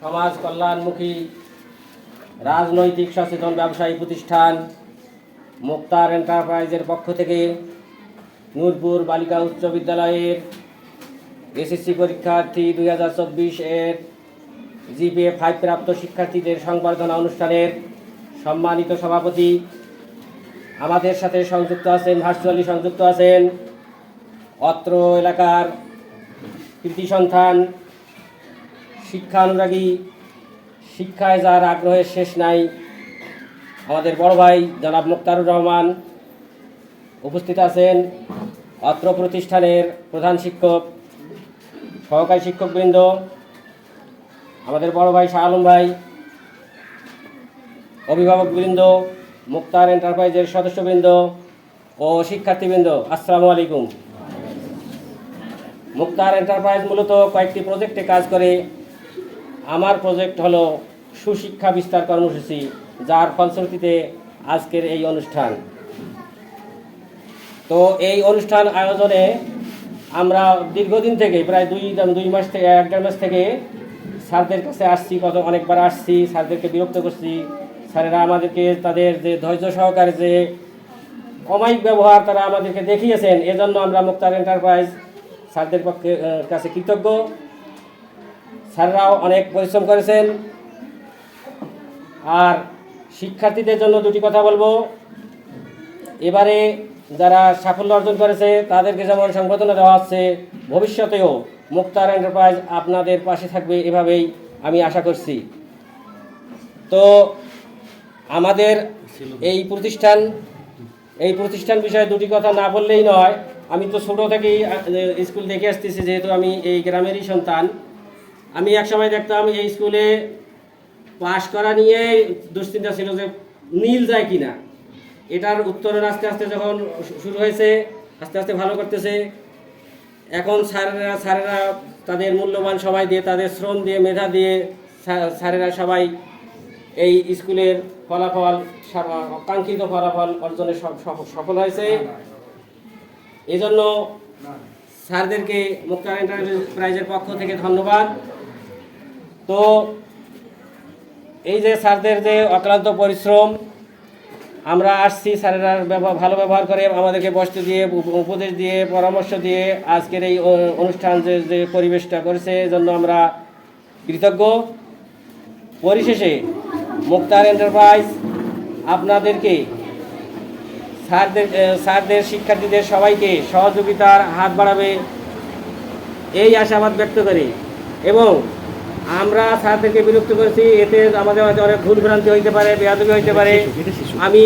সমাজ কল্যাণমুখী রাজনৈতিক সচেতন ব্যবসায়ী প্রতিষ্ঠান মুক্তার এন্টারপ্রাইজের পক্ষ থেকে নূরপুর বালিকা উচ্চ বিদ্যালয়ের এসএসসি পরীক্ষার্থী দুই হাজার চব্বিশ এর জিপিএ ফাইভ প্রাপ্ত শিক্ষার্থীদের সংবর্ধনা অনুষ্ঠানের সম্মানিত সভাপতি। আমাদের সাথে সংযুক্ত আছেন, ভার্চুয়ালি সংযুক্ত আছেন অত্র এলাকার কৃতি সন্তান শিক্ষানুরাগী শিক্ষায় যার আগ্রহের শেষ নাই, আমাদের বড় ভাই জনাব মুক্তারুর রহমান উপস্থিত আছেন অত্র প্রতিষ্ঠানের প্রধান শিক্ষক, সহকারী শিক্ষকবৃন্দ, আমাদের বড় ভাই শাহ আলম ভাই, অভিভাবকবৃন্দ, মুক্তার এন্টারপ্রাইজের সদস্যবৃন্দ ও শিক্ষার্থীবৃন্দ, আসসালামু আলাইকুম। মুক্তার এন্টারপ্রাইজ মূলত কয়েকটি প্রজেক্টে কাজ করে। আমার প্রজেক্ট হলো সুশিক্ষা বিস্তার কর্মসূচি, যার ফলশ্রুতিতে আজকের এই অনুষ্ঠান। তো এই অনুষ্ঠান আয়োজনে আমরা দীর্ঘদিন থেকে, প্রায় দুই দুই মাস থেকে, এক দেড় মাস থেকে স্যারদের কাছে আসছি, কত অনেকবার আসছি, স্যারদেরকে বিরক্ত করছি। স্যারেরা আমাদেরকে তাদের যে ধৈর্য সহকারে যে অমায়িক ব্যবহার তারা আমাদেরকে দেখিয়েছেন, এজন্য আমরা মুক্তার এন্টারপ্রাইজ স্যারদের পক্ষে কাছে কৃতজ্ঞ। স্যাররাও অনেক পরিশ্রম করেছেন। আর শিক্ষার্থীদের জন্য দুটি কথা বলব। এবারে যারা সাফল্য অর্জন করেছে, তাদেরকে যেমন সংবর্ধনা দেওয়া হচ্ছে, ভবিষ্যতেও মুক্তার এন্টারপ্রাইজ আপনাদের পাশে থাকবে এভাবেই আমি আশা করছি। তো আমাদের এই প্রতিষ্ঠান এই প্রতিষ্ঠান বিষয়ে দুটি কথা না বললেই নয়। আমি তো ছোটো থেকেই স্কুল দেখে আসতেছি, যেহেতু আমি এই গ্রামেরই সন্তান। আমি এক সময় দেখতাম এই স্কুলে পাশ করা নিয়ে দুশ্চিন্তা ছিল যে নীল যায় কিনা। এটার উত্তরণ আস্তে আস্তে যখন শুরু হয়েছে, আস্তে আস্তে ভালো করতেছে। এখন স্যারেরা স্যারেরা তাদের মূল্যবান সবাই দিয়ে, তাদের শ্রম দিয়ে, মেধা দিয়ে স্যারেরা সবাই এই স্কুলের ফলাফল কাঙ্ক্ষিত ফলাফল অর্জনে সফ- সফ- সফল হয়েছে। এজন্য স্যারদেরকে মুক্তার এন্টারপ্রাইজের পক্ষ থেকে ধন্যবাদ। তো এই যে স্যারদের যে অক্লান্ত পরিশ্রম, আমরা আসছি স্যারেরা ভালো ব্যবহার করে আমাদেরকে বসতে দিয়ে, উপ- উপদেশ দিয়ে, পরামর্শ দিয়ে আজকের এই অনুষ্ঠান যে যে পরিবেশটা করেছে জন্য আমরা কৃতজ্ঞ। পরিশেষে মুক্তার এন্টারপ্রাইজ আপনাদেরকে, স্যারদের স্যারদের শিক্ষার্থীদের সবাইকে সহযোগিতার হাত বাড়াবে, এই আশাবাদ ব্যক্ত করি। এবং আমরা স্যারদেরকে বিরক্ত করেছি এতে আমাদের হয়তো অনেক ভুল ভ্রান্তি হইতে পারে বেয়াদবি হইতে পারে। আমি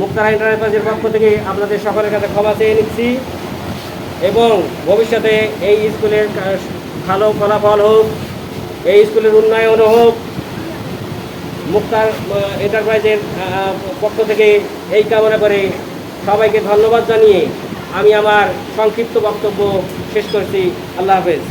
মুক্তারা এন্টারপ্রাইজের পক্ষ থেকে আপনাদের সকলের কাছে ক্ষমা চেয়ে নিচ্ছি এবং ভবিষ্যতে এই স্কুলের ভালো ফলাফল হোক এই স্কুলের উন্নয়ন হোক মুক্তার এন্টারপ্রাইজের পক্ষ থেকে এই কামনা করে সবাইকে ধন্যবাদ জানিয়ে আমি আমার সংক্ষিপ্ত বক্তব্য শেষ করছি। আল্লাহ হাফেজ।